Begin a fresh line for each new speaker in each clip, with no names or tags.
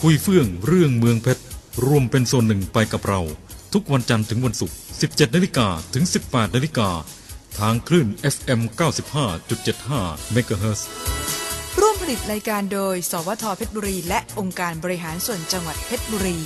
คุยเฟื่องเรื่องเมืองเพชรรวมเป็นโซนหนึ่งไปกับเรา ทุกวันจันทร์ถึงวันศุกร์ 17นาฬิกาถึง 18นาฬิกาทางคลื่น FM 95.75 MHz
ร่วมผลิตรายการโดย สวทเพชรบุรี และองค์การบริหารส่วนจังหวัดเพชรบุรี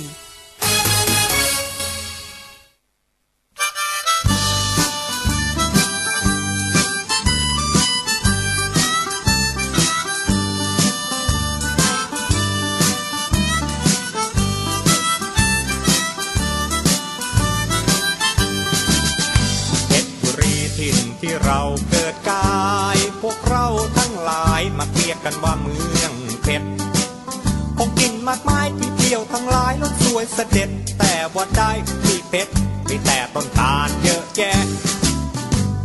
ยเสด็จแต่ว่าได้ที่เพชรมีแต่ต้นตาลเยอะแยะ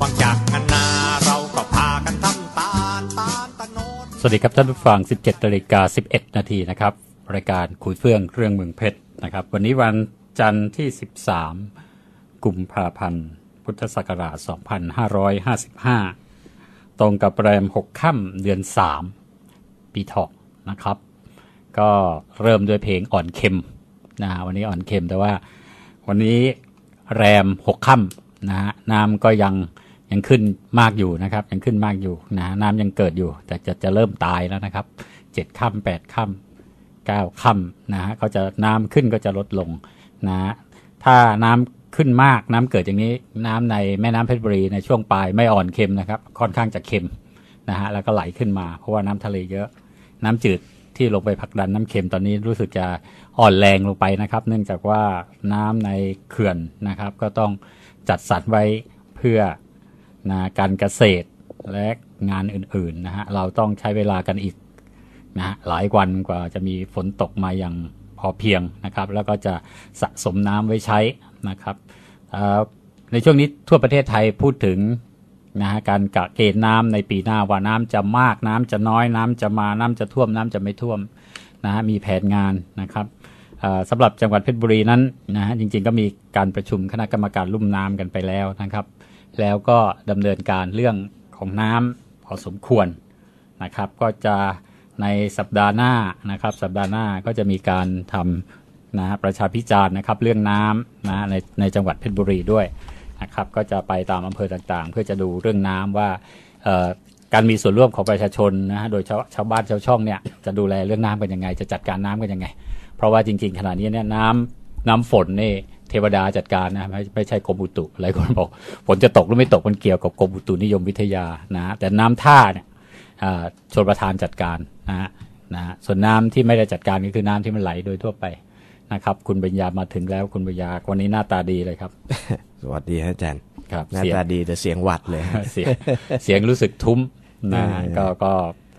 บางจากนานาเราก็พากันทำตาลตาลตะโนด
สวัสดีครับท่านผู้ฟัง 17นาฬิกา11 นาทีนะครับ รายการคุยเฟื่องเรื่องเมืองเพชรนะครับ วันนี้วันจันทร์ที่ 13 กุมภาพันธ์ พุทธศักราช 2555 ตรงกับแรม 6 ค่ำเดือน 3 ปีถาะนะครับ ก็เริ่มด้วยเพลงอ่อนเค็ม นะวันนี้อ่อนเค็มแต่ว่า วันนี้แรมหกค่ำนะฮะน้ำก็ยังยังขึ้นมากอยู่นะครับ ยังขึ้นมากอยู่นะน้ำยังเกิดอยู่ แต่จะจะเริ่มตายแล้วนะครับเจ็ดค่ำแปดค่ำเก้าค่ำนะฮะก็จะน้ำขึ้นก็จะลดลงนะฮะถ้าน้ำขึ้นมากน้ำเกิดอย่างนี้น้ำในแม่น้ำเพชรบุรีในช่วงปลายไม่อ่อนเค็มนะครับ ค่อนข้างจะเค็มนะฮะแล้วก็ไหลขึ้นมาเพราะว่าน้ำทะเลเยอะ น้ำจืด ที่ลงไปผลักดันน้ำเค็มตอนนี้รู้สึกจะอ่อนแรงลงไปนะครับ เนื่องจากว่าน้ำในเขื่อนนะครับ ก็ต้องจัดสรรไว้เพื่อนะการเกษตรและงานอื่นๆนะฮะเราต้องใช้เวลากันอีกนะฮะหลายวันกว่าจะมีฝนตกมาอย่างพอเพียงนะครับ แล้วก็จะสะสมน้ำไว้ใช้นะครับในช่วงนี้ทั่วประเทศไทยพูดถึง นะฮะการกะเกณฑ์น้ำในปีหน้าว่าน้ำจะมากน้ำจะน้อยน้ำจะมาน้ำจะท่วมน้ำจะไม่ท่วมนะฮะมีแผนงานนะครับสำหรับจังหวัดเพชรบุรีนั้นนะฮะจริง ๆ ก็มีการประชุมคณะกรรมการลุ่มน้ำกันไปแล้วนะครับ แล้วก็ดำเนินการเรื่องของน้ำพอสมควรนะครับ ก็จะในสัปดาห์หน้านะครับ สัปดาห์หน้าก็จะมีการทำนะฮะประชาพิจารณ์นะครับ เรื่องน้ำนะฮะในในจังหวัดเพชรบุรีด้วย นะครับ ก็จะไปตามอำเภอต่างๆ เพื่อจะดูเรื่องน้ำว่าการมีส่วนร่วมของประชาชนนะฮะโดยชาวชาวบ้านชาวช่องเนี่ยจะดูแลเรื่องน้ำกันยังไง จะจัดการน้ำกันยังไง เพราะว่าจริง ๆ ขณะนี้เนี่ยน้ำน้ำฝนนี่เทวดาจัดการนะไม่ไม่ใช่กรมอุตุหลายคนบอกฝนจะตกหรือไม่ตกมันเกี่ยวกับกรมอุตุนิยมวิทยานะฮะแต่น้ำท่าเนี่ยชนประทานจัดการนะฮะนะฮะส่วนน้ำที่ไม่ได้จัดการก็คือน้ำที่มันไหลโดยทั่วไป นะครับ คุณปัญญามาถึงแล้วคุณปัญญาวันนี้หน้าตาดีเลยครับ
สวัสดีฮะอาจารย์
ครับ
หน้า
เสียง
ตาดีแต่เสียงหวัดเลยฮะ
เสียงเสียงรู้สึกทุ้มนะ
เออ
ก็ก็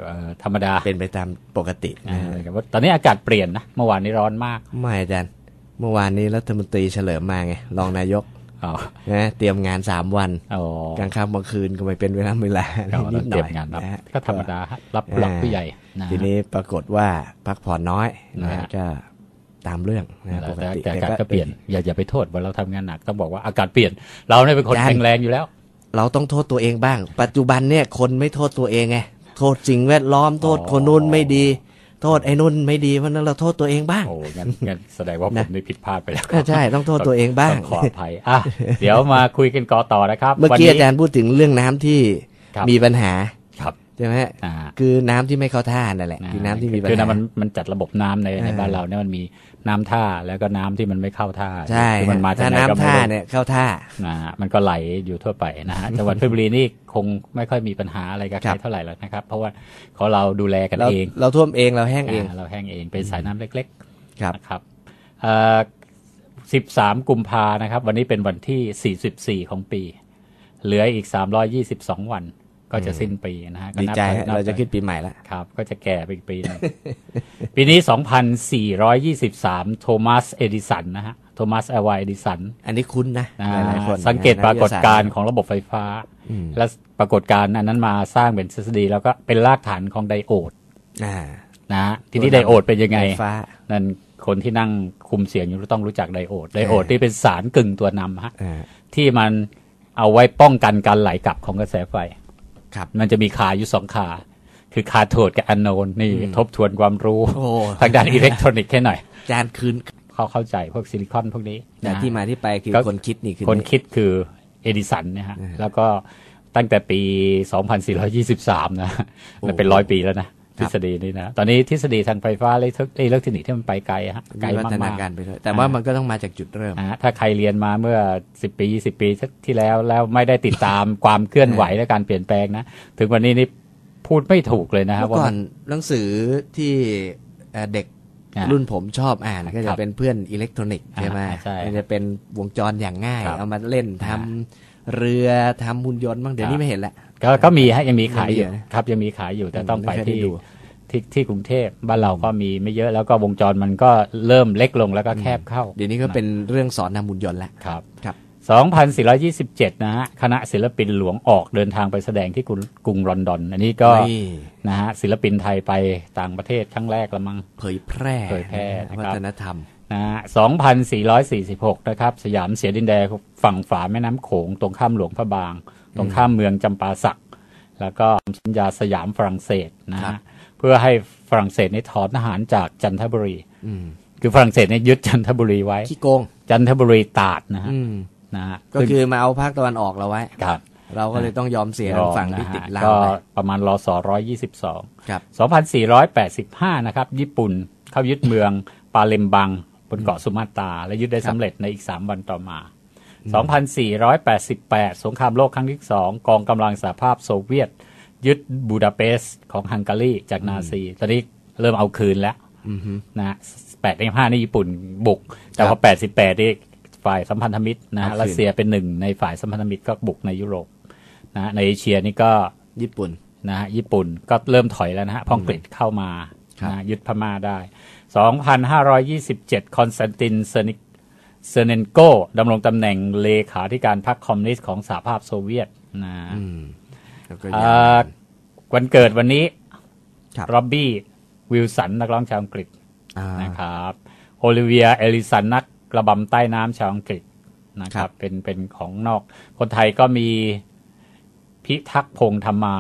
เอ่อธรรมดา
เป็นไปตามปกติ
อ่า
นะฮะ
แต่ว่าตอนนี้อากาศเปลี่ยนนะเมื่อวานนี้ร้อนมาก
ไม่อาจารย์ เมื่อวานนี้รัฐมนตรีเฉลิมมาไงรองนายก
อ๋อ
นะเตรียมงานสามวัน
อ๋อก
ลางค่ำกลางคืนก็ไม่เป็นเวลาเวลา
ก็
นิ
ต้อ
ด
ง
ห
เต
น่
รี
อย
ยมงานรับ
นะฮะ
ก็ธรรมดาฮะรับผู้หลักผู้ใหญ่นะ
ทีนี้ปรากฏว่าพักผ่อนน้อยนะ
นะฮะ
ฮะก็ ตามเรื่องนะ
แต่
ปก
แต่
ติ
แต่อากาศ
แก็
เปลี่ยนอย่าอย่าไปโทษว่าเราทำงานหนักต้องบอกว่าอากาศเปลี่ยน เราเนี่ยเป็นคนแข็งแรงอยู่แล้ว
เราต้องโทษตัวเองบ้าง ปัจจุบันเนี่ยคนไม่โทษตัวเองไงโทษสิ่งแวดล้อมโทษ
อ๋อ
คนนู้นไม่ดี โทษไอ้นุ่นไม่ดีเพราะฉะนั้นเราโทษตัวเองบ้าง
โอ้งั้นงั้นแสดงว่าผม
นะ
ได้ผิดพลาดไปแล้ว
ใช่ต้องโทษตัวเองบ้าง
ต้ขออภัยอะเดี๋ยวมาคุยกันกอต่อนะครับ
เมื่อ
วัน
กี้
นี้
อาจารย์พูดถึงเรื่องน้ำที่
ครับ
มีปัญหา
ครับ
ใช่ไหมฮะ
อ่า
คือน้ำที่ไม่เข้าท่านั่นแหละ คือน้ำที่มีปัญ
คือ
หา
น้ำมันมันจัดระบบน้ำในใน
อ่า
บ้านเราเนี่ยมันมี น้ำท่าแล้วก็น้ำที่มันไม่เข้าท่า
ใช่
คือมันมาจาก
ถ้า
ไหนก็
น้ำ
ไม่
ท่า
รู้
เนี่ยเข้าท่า
นะฮะมันก็ไหลอยู่ทั่วไปนะฮะจังหวัดเพชรบุรีนี่คงไม่ค่อยมีปัญหาอะไรกับใค
ครั
ร
บ
เท่าไหร่หรอกนะครับ เพราะว่าเขาเราดูแลกัน
เรา
เอง
เราท่วมเองเราแห้งเองา
เราแห้งเองเป็นสายน้ำเล็ก
ครับ
ๆนะครับเอ่อ13กุมภานะครับ วันนี้เป็นวันที่44ของปี เหลืออีก322วัน ก็จะสิ้นปีนะฮะก็
ดี
นับ
ใจ
ไป
ฮะ
นับ
เราจะ
ไป
ขึ้นปีใหม่แล้ว
ครับ ก็จะแก่ไปอีกปีหนึงปีนี้ 2,423 โทมัสเอดิสันนะฮะโทมัสเอวาเอดิสัน
อันนี้คุ้นนะ
อ่า
หลายๆคน
สังเกตปรากฏการณ์ของระบบไฟฟ้า
อืม
และปรากฏการณ์อันนั้นมาสร้างเป็นทฤษฎีแล้วก็เป็นรากฐานของไดโอด
อ่า
นะฮะทีนี้ไดโอดเป็นยังไง
ไฟฟ้า
นั่นคนที่นั่งคุมเสียงอยู่ต้องรู้จักไดโอดไดโอดที่เป็นสารกึ่งตัวนำฮะ
อ่า
ที่มันเอาไว้ป้องกันการไหลกลับของกระแสไฟ
ครับ
มันจะมีขาอยู่สองขา คือคือคาโทดกับอนโนนนี่
อืม
ทบทวนความรู้
โอ้
ทางด้านอิเล็กทรอนิกส์แค่หน่อย
จานคืน
เขาเข้าใจพวกซิลิคอนพวกนี้
แต่
นะ
ที่มาที่ไปคือ
ก็
คนคิดนี่คือ
คนคิดคือเอดิสันนะฮะ
อ่า
แล้วก็ตั้งแต่ปี 2423 นะ
โอ้
มันเป็นร้อยปีแล้วนะ
ครั
ทฤ
บ
ษฎีนี้นะตอนนี้ทฤษฎีทางไฟฟ้าและอิเล็กทรอนิกส์ที่มันไปไกลฮะไกล
มีวัฒนามา
ก
การไปด้วยแต่ว่ามันก็ต้องมาจากจุดเริ่ม
ๆนะฮะถ้าใครเรียนมาเมื่อ 10 ปี 20 ปีที่แล้วแล้วไม่ได้ติดตามความเคลื่อนไหวและการเปลี่ยนแปลงนะ ถึงวันนี้นี่พูดไม่ถูกเลยนะครั
เมื่
บ
อก่อ
ว่าน
หนังสือที่เอ่อเด็ก
อ่า
รุ่นผมชอบอ่านก็
ค
จะ
รับ
เป็นเพื่อนอิเล็กทรอนิกส์ใช่ไหม
อ่าใช่
มันจะเป็นวงจรอย่างง่าย
ครับ
เอามาเล่นทำเรือทำหุ่นยนต์บ้างเดี๋ยว
ครั
นี้
บ
ไม่เห็นละ
ก็ก็มีฮะยังมีขายอยู่
ยังมีอยู่นะ
ครับยังมีขายอยู่แต่ต้องไป
ไม่เคยได้
ที่
ดู
ที่ที่กรุงเทพบ้านเราก็มีไม่เยอะแล้วก็วงจรมันก็เริ่มเล็กลงแล้วก็แคบเข้า
เดี๋ยวนี้ก็เป็นเรื่องสอนทำหุ่นยนต์ละ
ครับ
ครับ
2,427 นะฮะคณะศิลปินหลวงออกเดินทางไปแสดงที่กรุงกรุงลอนดอน อันนี้ก็
นี่
นะฮะศิลปินไทยไปต่างประเทศครั้งแรกละมั้ง
เผยแพร่
เผยแพร่นะครับ
วัฒนธรรม
นะฮะ2,446 นะครับ สยามเสียดินแดนฝั่งฝาแม่น้ำโขง ตรงข้ามหลวงพระบาง ตรงข้ามเมืองจำปาสัก แล้วก็สัญญาสยามฝรั่งเศสนะ
ครั
ฮะ
บ
เพื่อให้ฝรั่งเศสนี่ถอนทหารจากจันทบุรี
อืม
คือฝรั่งเศสเนี่ยยึดจันทบุรีไว้
ขี้โกง
จันทบุรีตราดนะฮะ
อืม
นะฮะ
ก็คือมาเอาภาคตะวันออกเราไว้
ครับ
เราก็เลยต้องยอมเสียทางฝั่งที่ติดลาว
ก็
ไป
ประมาณรอสอร้อยยี่สิบสอง
ครับ
2,485นะครับ ญี่ปุ่นเข้ายึดเมืองปาเลมบัง บนเกาะสุมาตราและยึดได้สำเร็จในอีก3วันต่อมา 2,488 สงครามโลกครั้งที่2กองกำลังสหภาพโซเวียต ยึดบูดาเปสต์ของฮังการีจากนาซี ตอนนี้เริ่มเอาคืนแล้ว
อือฮึ
นะ8 5นี่ญี่ปุ่นบุก แต่พอ88นี่ ฝ่ายสัมพันธมิตรนะฮะ
เอาคืน
รัสเซียเป็นหนึ่งในฝ่ายสัมพันธมิตรก็บุกในยุโรปนะฮะในเอเชียนี่ก็
ญี่ปุ่น
นะฮะญี่ปุ่นก็เริ่มถอยแล้วนะฮะเพราะอังกฤษเข้ามา
ครับ
นะยึดพม่าได้ 2,527 คอนสแตนตินเซอร์นิเซอร์เนนโกดำรงตำแหน่งเลขาธิการพรรคคอมมิวนิสต์ของสหภาพโซเวียตนะ
อืมแล้วก็
อ่
ยาวา
วันเกิดวันนี้
ครับ
ร็อบบี้วิลสันนักร้องชาวอังกฤษ
อ่า
นะครับโอลิเวีย เอลิสันนัก ระบำใต้น้ำชาวอังกฤษนะค
ครั
รับบเป็นเป็นของนอกคนไทยก็มีพิทักษ์พงษ์ธรรมา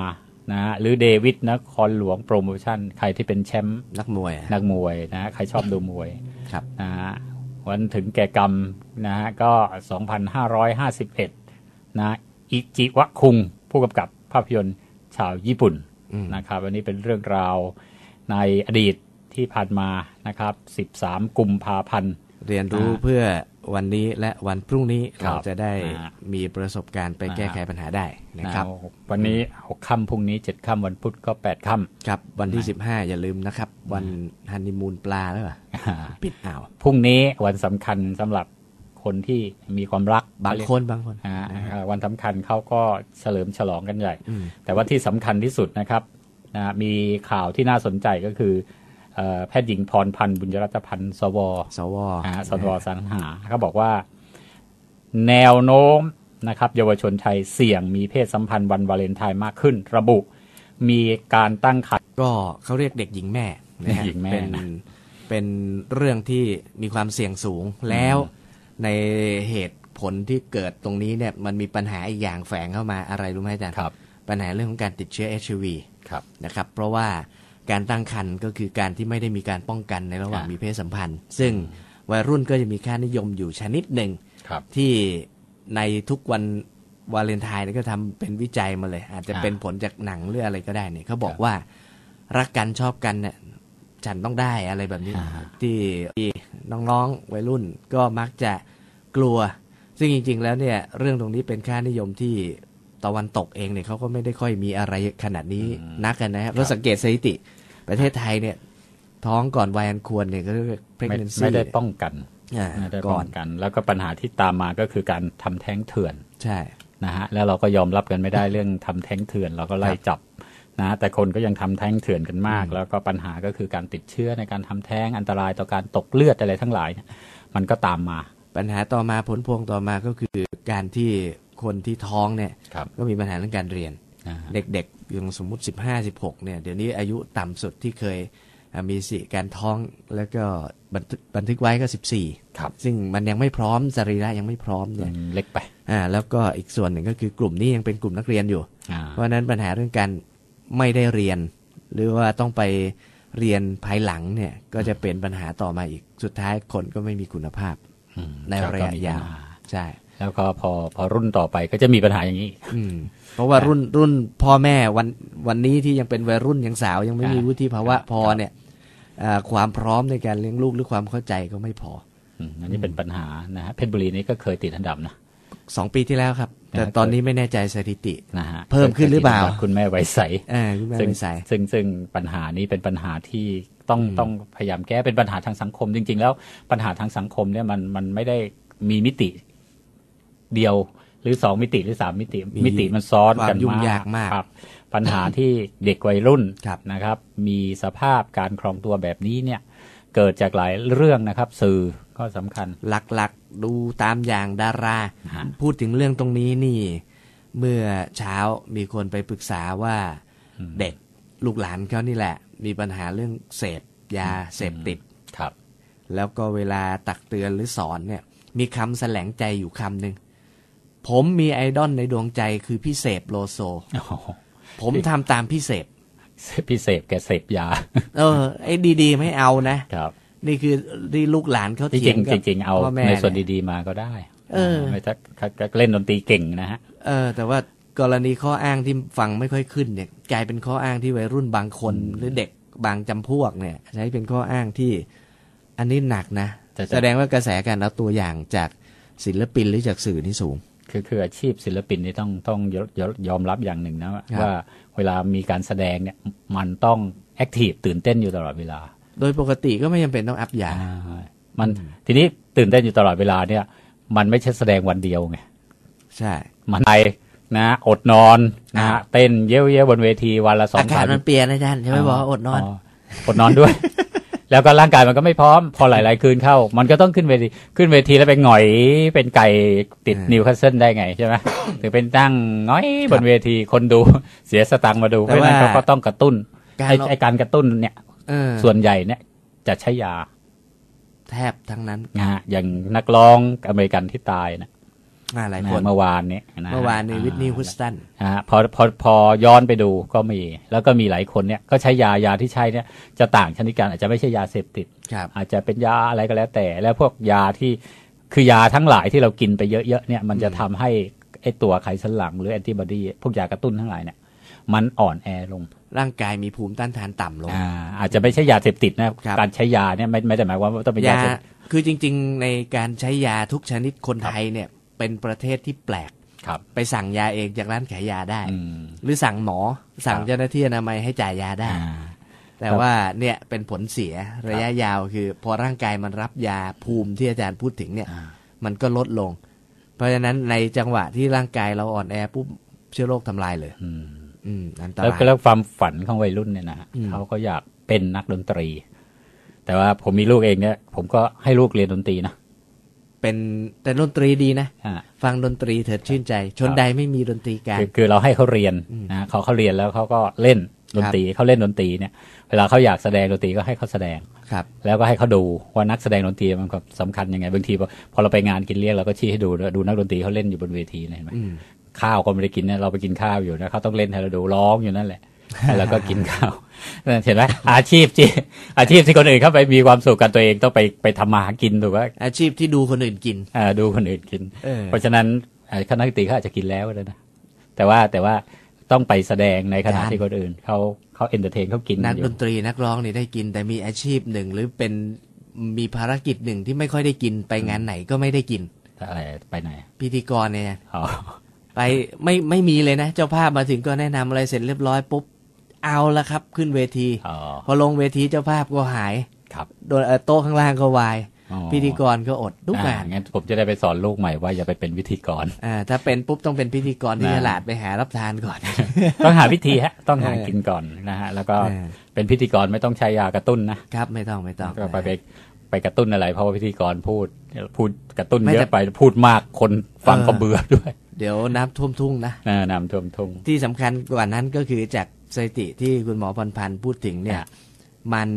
นะฮะหรือเดวิดนครหลวงโปรโมชั่น ใครที่เป็นแชมป์
นักมวยอะ
นักมวยนะฮะใครชอบดูมวย
ครับ
นะฮะวันถึงแก่กรรมนะฮะก็ 2,551 นะอิจิวะคุง ผู้กำกับภาพยนตร์ชาวญี่ปุ่น
อืม
นะครับอันนี้เป็นเรื่องราวในอดีตที่ผ่านมานะครับ 13 กุมภาพันธ์
เรียนรู้
อ่า
เพื่อวันนี้และวันพรุ่งนี้
ครับ
เราจะได้
อ่า
มีประสบการณ์ไป
อ่า
แก้ไขปัญหาได้นะครับ
นะวันนี้หกค่ำพรุ่งนี้เจ็ดค่ำวันพุธก็แปดค่
ครับ วันที่15อย่าลืมนะครับ วันฮันนีมูนปลาแล้วเหรอำปิดอ่าว
พรุ่งนี้วันสำคัญสำหรับคนที่มีความรัก
บางคนบางคน
อ่าวันสำคัญเขาก็เฉลิมฉลองกันใหญ่
อืม
แต่ว่าที่สำคัญที่สุดนะครับนะมีข่าวที่น่าสนใจก็คือเอ่อ แพทย์หญิงพรพันธ์บุญยรัตพันธ์สว
สว
อ่าสวสังหาเขาบอกว่า แนวโน้มนะครับเยาวชนไทยเสี่ยงมีเพศสัมพันธ์วันวาเลนไทน์มากขึ้น ระบุมีการตั้งครรภ์
ก็เขาเรียกเด็กหญิงแม่นะฮะ
เด็กหญิงแม่
เป็น
นะ
เป็นเรื่องที่มีความเสี่ยงสูงแล้วในเหตุผลที่เกิดตรงนี้เนี่ยมันมีปัญหาอีกอย่างแฝงเข้ามาอะไรรู้ไหมอาจารย์
ครับ
ปัญหาเรื่องของการติดเชื้อ HIV
ครับ
นะครับ เพราะว่า การตั้งครรภ์ก็คือการที่ไม่ได้มีการป้องกันในระหว่าง
อ่ามี
มีเพศสัมพันธ์ ซึ่งวัยรุ่นก็จะมีค่านิยมอยู่ชนิดหนึ่ง
ครับ
ที่ในทุกวันวาเลนไทน์เนี่ยก็ทำเป็นวิจัยมาเลย อาจจะ
อ่า
เป็นผลจากหนังหรืออะไรก็ได้เนี่ยเขาบอก
ครับ
ว่ารักกันชอบกันเนี่ยฉันต้องได้อะไรแบบนี้
อ่า
ที่ที่น้องๆวัยรุ่นก็มักจะกลัว ซึ่งจริง ๆ แล้วเนี่ยเรื่องตรงนี้เป็นค่านิยมที่ ตะวันตกเองเนี่ยเขาก็ไม่ได้ค่อยมีอะไรขนาดนี้นักกันนะครับเราสังเกตสถิติ ประเทศไทยเนี่ย ท้องก่อนวัยอันควรเนี่ยก็เรียกว่า
ไม่
pregnancy
ไม่ได้ป้องกัน
อ่า
ไม่ได้
ก่
ป้
อ
อนงกัน แล้วก็ปัญหาที่ตามมาก็คือการทำแท้งเถื่อน
ใช่
นะฮะแล้วเราก็ยอมรับกันไม่ได้เรื่องทำแท้งเถื่อน เราก็ไล่จับนะแต่คนก็ยังทำแท้งเถื่อนกันมาก แล้วก็ปัญหาก็คือการติดเชื้อในการทำแท้งอันตรายต่อการตกเลือดอะไรทั้งหลายเนี่ยมันก็ตามมา
ปัญหาต่อมาผลพวงต่อมาก็คือการที่ คนที่ท้องเนี่ย
ครับ
ก็มีปัญหาเรื่องการเรียน
อ่า
เด็กๆอย่างสมมุติ 15 16เนี่ยเดี๋ยวนี้อายุต่ำสุดที่เคยอ่ามีสิทธิการท้องแล้วก็บันทึกบันทึกไว้ก็ 14
ครับ
ซึ่งมันยังไม่พร้อมสรีระยังไม่พร้อมเนี่
ยั
ย
งเล็กไป
อ่าแล้วก็อีกส่วนหนึ่งก็คือกลุ่มนี้ยังเป็นกลุ่มนักเรียนอยู่
อ่า
เพราะฉะนั้นปัญหาเรื่องการไม่ได้เรียน หรือว่าต้องไปเรียนภายหลังเนี่ยก็จะเป็นปัญหาต่อมาอีกสุดท้ายคนก็ไม่มีคุณภาพ
อืม
ในระยะ
ก็มี
ยาว
ปัญห
ใช่
แล้วก็พอพอรุ่นต่อไปก็จะมีปัญหาอย่างนี้
อืม เพราะว่ารุ่นรุ่นพ่อแม่วันวันนี้ที่ยังเป็นวัยรุ่นยังสาวยังไม่มี
อ่า
วุฒิภาวะ
ครับ
พอเนี่ยเอ่อความพร้อมในการเลี้ยงลูกหรือความเข้าใจก็ไม่พอ
อืมอันนี้เป็นปัญหานะฮะเพชรบุรีนี่ก็เคยติดอันดับนะ
สองปีที่แล้วครับ แต่
นะ
ตอนนี้ไม่แน่ใจสถิติ
นะฮะ
เพิ่มขึ้นหรือเปล่า
คยติดนดับคุณแม่ไวยใส
เออคุณแม่
ซึ่ง
ไม่ใส่
ซึ่งซึ่งปัญหานี้เป็นปัญหาที่ต้องต้องพยายามแก้เป็นปัญหาทางสังคม จริง ๆ แล้วปัญหาทางสังคมเนี่ยมันมันไม่ได้มีมิติ เดียว หรือสองมิติหรือสามมิติ
มี
มิติมันซ้อนกัน
ความยุ่งยากมาก
ครับปัญหาที่เด็กวัยรุ่น
ครับ
นะครับ มีสภาพการครองตัวแบบนี้เนี่ยเกิดจากหลายเรื่องนะครับ สื่อก็สำคัญ
หลักๆดูตามอย่างดารา
ฮะ
พูดถึงเรื่องตรงนี้นี่ เมื่อเช้ามีคนไปปรึกษาว่าเด็กลูกหลานเขานี่แหละ มีปัญหาเรื่องเสพยาเสพติด
ครับ
แล้วก็เวลาตักเตือนหรือสอนเนี่ย มีคำแสลงใจอยู่คำหนึ่ง ผมมีไอดอลในดวงใจคือพี่เสพโลโซ
โอ้โห
ผมทำตามพี่เสพ
พิเศษแกเสพยา
เออ ไอ้ดีๆไม่เอานะ
ครับ
นี่คือที่ลูกหลานเขา
จริ
เถีย
ง
งกับ
ๆจริงๆเอา
พ่อแม่
ในส่วน
เย
ดีๆมาก็ได้
เออ
ไม่ถ้าถ้าถ้าเล่นดนตรีเก่งนะฮะ
เออ แต่ว่ากรณีข้ออ้างที่ฟังไม่ค่อยขึ้นเนี่ยกลายเป็นข้ออ้างที่วัยรุ่นบางคนหรือเด็กบางจำพวกเนี่ย ใช้เป็นข้ออ้างที่อันนี้หนักนะ
แต่จะ
แสดงว่ากระแสการเอาตัวอย่างจากศิลปินหรือจากสื่อนี่สูง
คือคืออาชีพศิลปินนี่ต้องต้องยยยอมรับอย่างหนึ่งนะว่า
ครับ
ว่าเวลามีการแสดงเนี่ยมันต้องแอคทีฟตื่นเต้นอยู่ตลอดเวลา
โดยปกติก็ไม่จำเป็นต้องอัพยา
มันทีนี้ตื่นเต้นอยู่ตลอดเวลาเนี่ย มันไม่ใช่แสดงวันเดียวไง
ใช่
มันไปนะ อดนอนนะ
อ่า
เต้นเย้ยวๆบนเวทีวันละสอง
อากา
สา
ศ
ม
มันเปลี่ยนนะอาจารย์ใช่ไหมบอกว่าอดนอน
อดนอนด้วย แล้วก็ร่างกายมันก็ไม่พร้อม พอหลาย ๆ คืนเข้า มันก็ต้องขึ้นเวทีขึ้นเวทีแล้วไปหงอยเป็นไก่ติด
อ่านิ
นิวคาสเซิลได้ไงใช่ไหมถึงเป็นตั้งหงอยบนเวทีคนดูเสียสตังค์มาดูเพ
แต่
ราะฉะนั้น
ว่า
เขาก็ต้องกระตุ้น
การ
ไอ้
เรา
ไอ้การกระตุ้นเนี่ย
เออ
ส่วนใหญ่เนี่ยจะใช้ยา
แทบทั้งนั้น
นะฮะอย่างนักร้องอเมริกันที่ตายนะ
อ่า หลาย
นะ
คน
เมื่อวานเนี่ยะฮะ
เมื่อวานในวิทนีย์ฮุสตัน
นะฮะพอพอพอย้อนไปดูก็มี แล้วก็มีหลายคนเนี่ยก็ใช้ยายาที่ใช้เนี่ยจะต่างชนิดกันอาจจะไม่ใช่ยาเสพติด
ครับ
อาจจะเป็นยาอะไรก็แล้วแต่ แล้วพวกยาที่คือยาทั้งหลายที่เรากินไปเยอะๆเนี่ยมันจะทำให้ไอตัวไขสันหลังหรือแอนติบอดีพวกยากระตุ้นทั้งหลายเนี่ยมันอ่อนแอลง
ร่างกายมีภูมิต้านทานต่ำลง
อ่าอาจจะไม่ใช่ยาเสพติดนะครับการใช้ยาเนี่ยไม่ไม่ได้หมายความว่าต้องเป็นยายาเสพติด
คือจริง ๆ ในการใช้ยาทุกชนิดคนไทยเนี่ย เป็นประเทศที่แปลก
ครับ
ไปสั่งยาเองจากร้านขายยาได้
อืม
หรือสั่งหมอสั่ง
ครับ
เจ้าหน้าที่อนามัยให้จ่ายยาได้
อ่า
แต่
ครับ
ว่าเนี่ยเป็นผลเสียระยะยาวคือ พอร่างกายมันรับยาภูมิที่อาจารย์พูดถึงเนี่ย
อ่า
มันก็ลดลง เพราะฉะนั้นในจังหวะที่ร่างกายเราอ่อนแอปุ๊บเชื้อโรคทำลายเลย
อืม
อืมอันต
แล้ว
ราย
ก็แล้วความฝันของวัยรุ่นเนี่ยนะฮะ
อืม
เขาก็อยากเป็นนักดนตรี แต่ว่าผมมีลูกเองเนี่ย ผมก็ให้ลูกเรียนดนตรีนะ
เป็นแต่ดนตรีดีนะ
อ่า
ฟังดนตรีเถิดชื่นใจ ชนใดไม่มีดนตรีการ
คือคือเราให้เขาเรียนนะเขาเขาเรียนแล้วเขาก็เล่นดนตรีเขาเล่นดนตรีเนี่ย เวลาเขาอยากแสดงดนตรีก็ให้เขาแสดง
ครับ
แล้วก็ให้เขาดูว่านักแสดงดนตรีมันก็สำคัญยังไงบางทีพอพอเราไปงานกินเลี้ยงเราก็ชี้ให้ดูด้วยดูนักดนตรีเขาเล่นอยู่บนเวทีนะเห็นไหม
อืม
ข้าวก็ไม่ได้กินเนี่ยเราไปกินข้าวอยู่นะเขาต้องเล่นให้เราดูร้องอยู่นั่นแหละ แล้วเราก็กินข้าวเห็นไหมอาชีพที่อาชีพที่คนอื่นเข้าไปมีความสุขกันตัวเองต้องไปไปทำมาหากินถูกไหม
อาชีพที่ดูคนอื่นกิน
อ่าดูคนอื่นกิน
เออ
เพราะฉะนั้นเอ่อคณะดนตรีเขาอาจจะกินแล้วเลยนะแต่ว่าแต่ว่าต้องไปแสดงในขณะที่คนอื่นเขาเขาเอนเตอร์เทนเขากิน
นัก
อยู่
ดนตรีนักร้องนี่ได้กิน แต่มีอาชีพหนึ่งหรือเป็นมีภารกิจหนึ่งที่ไม่ค่อยได้กินไปงานไหนก็ไม่ได้กิน
อะไรไปไหน
พิธีกรเนี่ย
อ๋อ
ไปไม่ไม่มีเลยนะ เจ้าภาพมาถึงก็แนะนำอะไรเสร็จเรียบร้อยปุ๊บ เอาละครับ ขึ้นเวที
อ๋อ
พอลงเวทีเจ้าภาพก็หาย
ครับ
โดนเอ่อโต๊ะข้างล่างก็วาย
อ๋อ
พิธีกรก็อดทุกงาน
อ่งั้นผมจะได้ไปสอนลูกใหม่ว่าอย่าไปเป็นวิธีกร
อ่าถ้าเป็นปุ๊บต้องเป็นพิธีกรที่
นะ
ฉลาดไปหารับทานก่อน
ต้องหาวิธีฮะ ต้องหา
เออ
กินก่อนนะฮะ แล้วก็
เออ
เป็นพิธีกรไม่ต้องใช้ยากระตุ้นนะครับ
ไม่ต้องไม่ต้อง
ก็ไปไปไปกระตุ้นอะไร เพราะว่าพิธีกรพูดพูดกระตุ้น
ไม่
เย
แต่
อะไปพูดมากคนฟัง
เออ
ก็เบื่อด้วย
เดี๋ยวน้ำท่วมทุ่งนะ
เออนำท่วมทุ่ง
ที่สำคัญกว่านั้นก็คือจาก สถิติที่คุณหมอพันพันธ์พูดถึงเนี่ย
อะ
มัน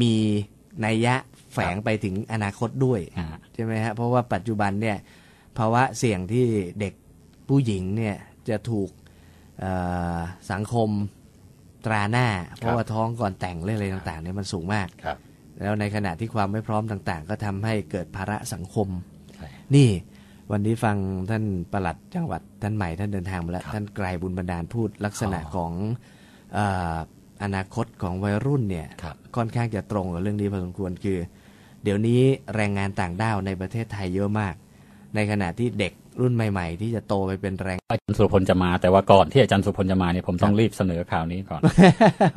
มีนัยยะแฝงไปถึงอนาคตด้วย
อ่า
ใช่ไหมฮะเพราะว่าปัจจุบันเนี่ยภาวะเสี่ยงที่เด็กผู้หญิงเนี่ยจะถูกเอ่อสังคมตราหน้า เพราะว่าท้องก่อนแต่งเรื่องอะไรต่างๆเนี่ยมันสูงมาก
ครับ
แล้วในขณะที่ความไม่พร้อมต่างๆ ก็ทำให้เกิดภาระสังคม
ใช่
นี่วันนี้ฟังท่านประหลัดจังหวัดท่านใหม่ท่านเดินทางมาแล้ว ท่านไกลบุญบันดาลพูดลักษณะของเอ่ออนาคตของวัยรุ่นเนี่ย
ครับ
ค่อนข้างจะตรงกับเรื่องนี้พอสมควรคือ เดี๋ยวนี้แรงงานต่างด้าวในประเทศไทยเยอะมาก ในขณะที่เด็กรุ่นใหม่ ๆ ที่จะโตไปเป็นแรง
อาจารย์สุรพลจะมา แต่ว่าก่อนที่อาจารย์สุรพลจะมาเนี่ยผมต้องรีบเสนอข่าวนี้ก่อน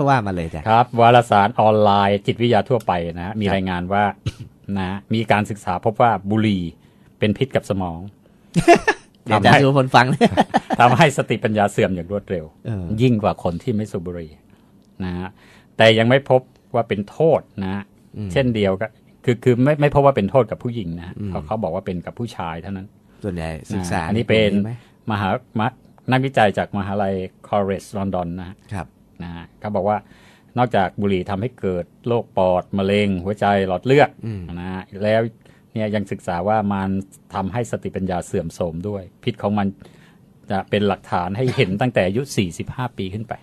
ว่ามาเลยจ้ะ
ครับ วารสารออนไลน์ จิตวิทยาทั่วไปนะฮะมีรายงานว่านะมีการศึกษาพบว่าบุหรี่เป็นพิษกับสมอง
เดี๋ยวอาจารย์สุพลฟัง
ทำให้สติปัญญาเสื่อมอย่างรวดเร็ว
เออ
ยิ่งกว่าคนที่ไม่สูบบุหรี่นะฮะแต่ยังไม่พบว่าเป็นโทษนะฮะเช่นเดียวกับคือคือไม่ไม่พบว่าเป็นโทษกับผู้หญิงนะฮะเขาเขาบอกว่าเป็นกับผู้ชายเท่านั้น
ส่วนใหญ่ศึกษา
อันนี้เป็น
ตรงไหม
มหามะนักวิจัยจากมหาลัยคอร์เรสลอนดอนนะฮะ
ครับ
นะฮะเขาบอกว่านอกจากบุหรี่ทำให้เกิดโรคปอด มะเร็ง หัวใจหลอดเลือด
อืม
นะฮะแล้ว เนี่ยยังศึกษาว่ามันทำให้สติปัญญาเสื่อมโทรมด้วย พิษของมันจะเป็นหลักฐานให้เห็นตั้งแต่อายุ 45 ปีขึ้นไป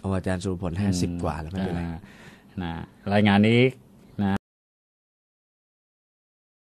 โอ้อาจารย์สุพลห้าสิบกว่าแล้วไม่เป็นไร
อ่านะรายงานนี้